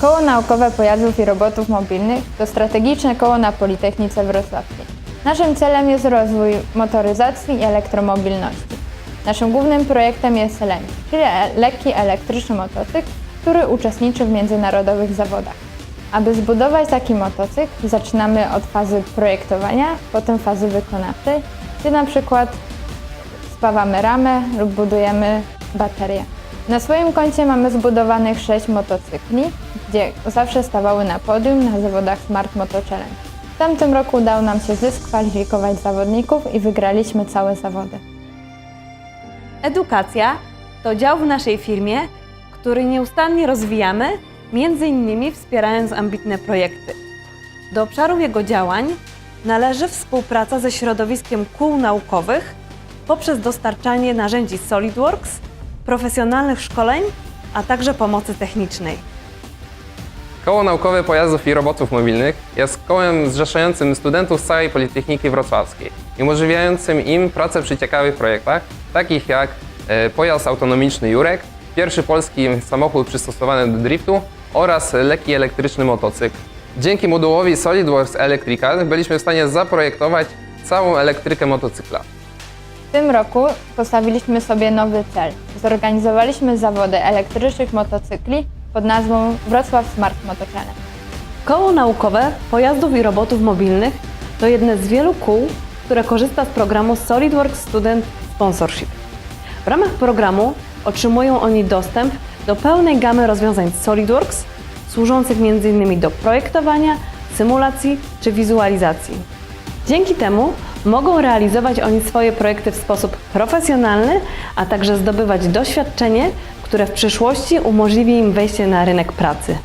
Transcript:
Koło Naukowe Pojazdów i Robotów Mobilnych to strategiczne koło na Politechnice Wrocławskiej. Naszym celem jest rozwój motoryzacji i elektromobilności. Naszym głównym projektem jest LEM, czyli e- lekki elektryczny motocykl, który uczestniczy w międzynarodowych zawodach. Aby zbudować taki motocykl, zaczynamy od fazy projektowania, potem fazy wykonawczej, gdzie na przykład spawamy ramę lub budujemy baterię. Na swoim koncie mamy zbudowanych 6 motocykli, gdzie zawsze stawały na podium na zawodach Smart Moto Challenge. W tamtym roku udało nam się dyskwalifikować zawodników i wygraliśmy całe zawody. Edukacja to dział w naszej firmie, który nieustannie rozwijamy, między innymi wspierając ambitne projekty. Do obszarów jego działań należy współpraca ze środowiskiem kół naukowych poprzez dostarczanie narzędzi SolidWorks, profesjonalnych szkoleń, a także pomocy technicznej. Koło Naukowe Pojazdów i Robotów Mobilnych jest kołem zrzeszającym studentów z całej Politechniki Wrocławskiej i umożliwiającym im pracę przy ciekawych projektach, takich jak e, pojazd autonomiczny Jurek, pierwszy polski samochód przystosowany do driftu oraz lekki elektryczny motocykl. Dzięki modułowi SolidWorks Electrical byliśmy w stanie zaprojektować całą elektrykę motocykla. W tym roku postawiliśmy sobie nowy cel. Zorganizowaliśmy zawody elektrycznych motocykli pod nazwą Wrocław Smart Moto Challenge. Koło naukowe pojazdów i robotów mobilnych to jedne z wielu kół, które korzysta z programu SolidWorks Student Sponsorship. W ramach programu otrzymują oni dostęp do pełnej gamy rozwiązań SolidWorks, służących m.in. do projektowania, symulacji czy wizualizacji. Dzięki temu mogą realizować oni swoje projekty w sposób profesjonalny, a także zdobywać doświadczenie, które w przyszłości umożliwi im wejście na rynek pracy.